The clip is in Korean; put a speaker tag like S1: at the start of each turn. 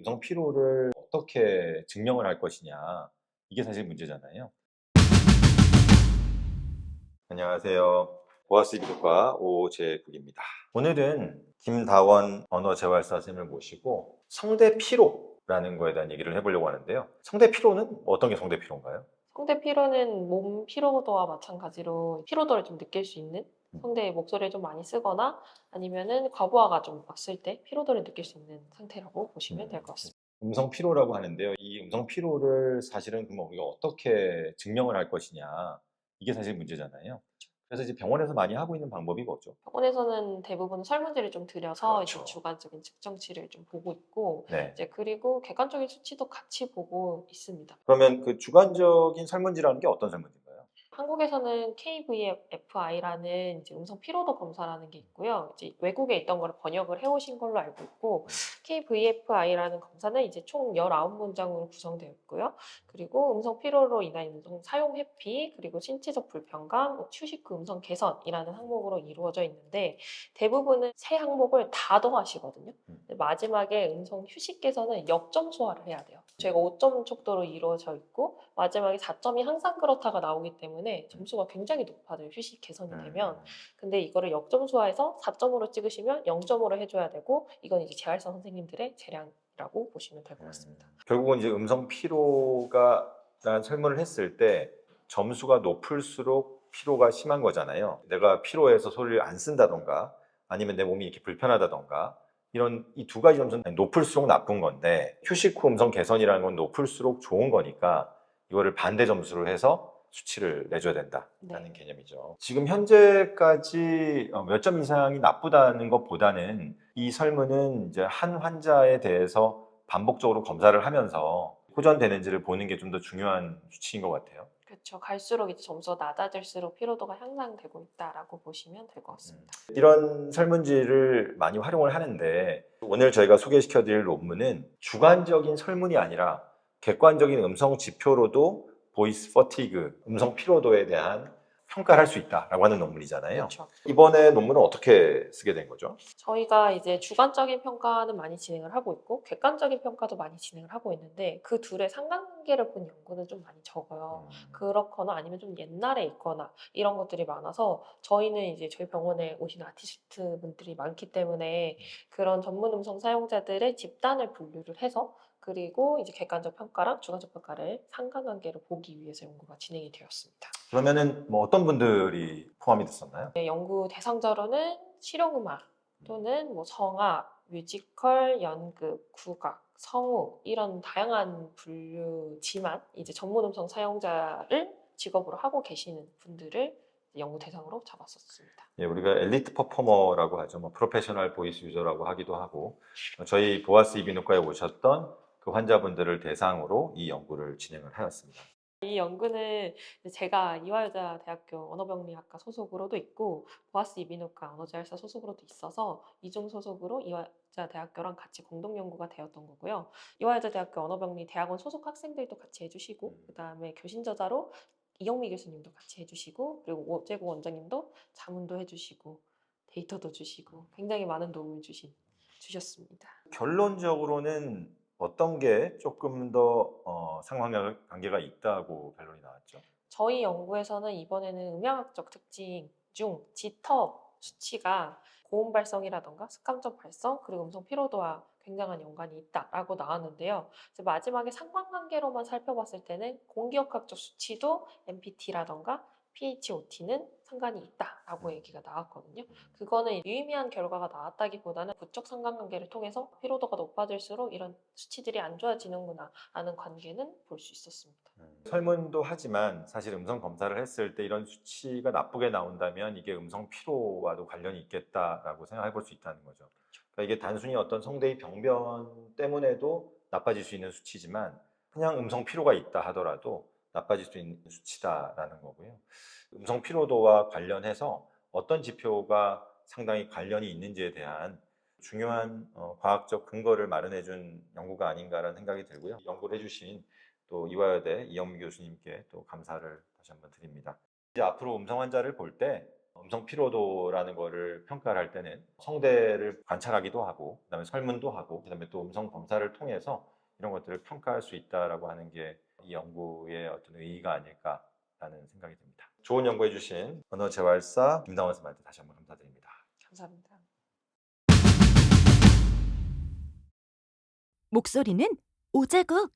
S1: 음성 피로를 어떻게 증명을 할 것이냐 이게 사실 문제잖아요. 안녕하세요. 보아스 비교과 오재국입니다. 오늘은 김다원 언어재활사 선생님을 모시고 성대 피로라는 거에 대한 얘기를 해보려고 하는데요. 성대 피로는 어떤 게 성대 피로인가요?
S2: 성대 피로는 몸 피로도와 마찬가지로 피로도를 좀 느낄 수 있는
S1: 음.
S2: 성대의 목소리를 좀 많이 쓰거나 아니면은 과부하가 좀 왔을 때 피로도를 느낄 수 있는 상태라고 보시면 될 것 같습니다.
S1: 음성 피로라고 하는데요. 이 음성 피로를 사실은 그러면 우리가 어떻게 증명을 할 것이냐 이게 사실 문제잖아요. 그래서 이제 병원에서 많이 하고 있는 방법이 뭐죠?
S2: 병원에서는 대부분 설문지를 좀 들여서
S1: 그렇죠.
S2: 이제 주관적인 측정치를 좀 보고 있고
S1: 네.
S2: 이제 그리고 객관적인 수치도 같이 보고 있습니다.
S1: 그러면 그 주관적인 설문지라는 게 어떤 설문지인가요?
S2: 한국에서는 KVFI라는 이제 음성 피로도 검사라는 게 있고요. 이제 외국에 있던 걸 번역을 해오신 걸로 알고 있고, KVFI라는 검사는 이제 총 19문장으로 구성되어 있고요. 그리고 음성 피로로 인한 음성 사용 회피, 그리고 신체적 불편감, 뭐 휴식 후 음성 개선이라는 항목으로 이루어져 있는데, 대부분은 세 항목을 다 더하시거든요. 근데 마지막에 음성 휴식 개선은 역점수화를 해야 돼요. 저희가 5점 촉도로 이루어져 있고, 마지막에 4점이 항상 그렇다가 나오기 때문에 점수가 굉장히 높아져요. 휴식 개선이 되면.
S1: 음.
S2: 근데 이거를 역점수화해서 4점으로 찍으시면 0점으로 해줘야 되고 이건 이제 재활사 선생님들의 재량이라고 보시면 될 것 같습니다.
S1: 음. 결국은 이제 음성 피로가 라는 설문을 했을 때 점수가 높을수록 피로가 심한 거잖아요. 내가 피로해서 소리를 안 쓴다던가 아니면 내 몸이 이렇게 불편하다던가 이런 이 두 가지 점수는 높을수록 나쁜 건데 휴식 후 음성 개선이라는 건 높을수록 좋은 거니까 이거를 반대 점수를 해서 수치를 내줘야 된다라는
S2: 네.
S1: 개념이죠. 지금 현재까지 어, 몇점 이상이 나쁘다는 것보다는 이 설문은 이제 한 환자에 대해서 반복적으로 검사를 하면서 호전되는지를 보는 게 좀 더 중요한 수치인 것 같아요.
S2: 그렇죠. 갈수록 이제 점수가 낮아질수록 피로도가 향상되고 있다라고 보시면 될 것 같습니다.
S1: 이런 설문지를 많이 활용을 하는데 오늘 저희가 소개시켜 드릴 논문은 주관적인 설문이 아니라 객관적인 음성 지표로도 보이스 퍼티그, 음성 피로도에 대한 평가를 할 수 있다라고 하는 논문이잖아요.
S2: 그렇죠.
S1: 이번에 논문은 어떻게 쓰게 된 거죠?
S2: 저희가 이제 주관적인 평가는 많이 진행을 하고 있고 객관적인 평가도 많이 진행을 하고 있는데 그 둘의 상관관계를 본 연구는 좀 많이 적어요.
S1: 음.
S2: 그렇거나 아니면 좀 옛날에 있거나 이런 것들이 많아서 저희는 이제 저희 병원에 오시는 아티스트 분들이 많기 때문에 그런 전문 음성 사용자들의 집단을 분류를 해서 그리고 이제 객관적 평가랑 주관적 평가를 상관관계를 보기 위해서 연구가 진행이 되었습니다.
S1: 그러면은 뭐 어떤 분들이 포함이 됐었나요?
S2: 네, 연구 대상자로는 실용음악 또는 뭐 성악, 뮤지컬, 연극, 국악, 성우 이런 다양한 분류지만 이제 전문 음성 사용자를 직업으로 하고 계시는 분들을 연구 대상으로 잡았었습니다.
S1: 예, 우리가 엘리트 퍼포머라고 하죠. 뭐 프로페셔널 보이스 유저라고 하기도 하고 어, 저희 보아스 이비인후과에 오셨던 그 환자분들을 대상으로 이 연구를 진행을 하였습니다.
S2: 이 연구는 제가 이화여자 대학교 언어병리학과 소속으로도 있고 보아스 이비인후과 언어재활사 소속으로도 있어서 이중 소속으로 이화여자 대학교랑 같이 공동 연구가 되었던 거고요. 이화여자 대학교 언어병리 대학원 소속 학생들도 같이 해주시고
S1: 음.
S2: 그 다음에 교신 저자로 이영미 교수님도 같이 해주시고 그리고 오재구 원장님도 자문도 해주시고 데이터도 주시고 굉장히 많은 도움을 주신 주셨습니다.
S1: 결론적으로는 어떤 게 조금 더 어, 상관관계가 있다고 결론이 나왔죠.
S2: 저희 연구에서는 이번에는 음향학적 특징 중 지터 수치가 고음 발성이라던가 습감적 발성 그리고 음성 피로도와 굉장한 연관이 있다라고 나왔는데요. 마지막에 상관관계로만 살펴봤을 때는 공기역학적 수치도 MPT라던가 PHOT는 상관이 있다라고 얘기가 나왔거든요. 그거는 유의미한 결과가 나왔다기보다는 부적 상관관계를 통해서 피로도가 높아질수록 이런 수치들이 안 좋아지는구나 라는 관계는 볼 수 있었습니다.
S1: 음, 설문도 하지만 사실 음성 검사를 했을 때 이런 수치가 나쁘게 나온다면 이게 음성 피로와도 관련이 있겠다라고 생각해 볼 수 있다는 거죠. 그러니까 이게 단순히 어떤 성대의 병변 때문에도 나빠질 수 있는 수치지만 그냥 음성 피로가 있다 하더라도 나빠질 수 있는 수치다라는 거고요. 음성 피로도와 관련해서 어떤 지표가 상당히 관련이 있는지에 대한 중요한 어, 과학적 근거를 마련해 준 연구가 아닌가라는 생각이 들고요. 연구를 해주신 또 이화여대 이영미 교수님께 또 감사를 다시 한번 드립니다. 이제 앞으로 음성 환자를 볼 때 음성 피로도라는 거를 평가를 할 때는 성대를 관찰하기도 하고 그다음에 설문도 하고 그다음에 또 음성 검사를 통해서 이런 것들을 평가할 수 있다라고 하는 게 이 연구의 어떤 의의가 아닐까라는 생각이 듭니다. 좋은 연구해 주신 언어 재활사 김당원 선생님한테 다시 한번 감사드립니다.
S2: 감사합니다.
S3: 목소리는 오자국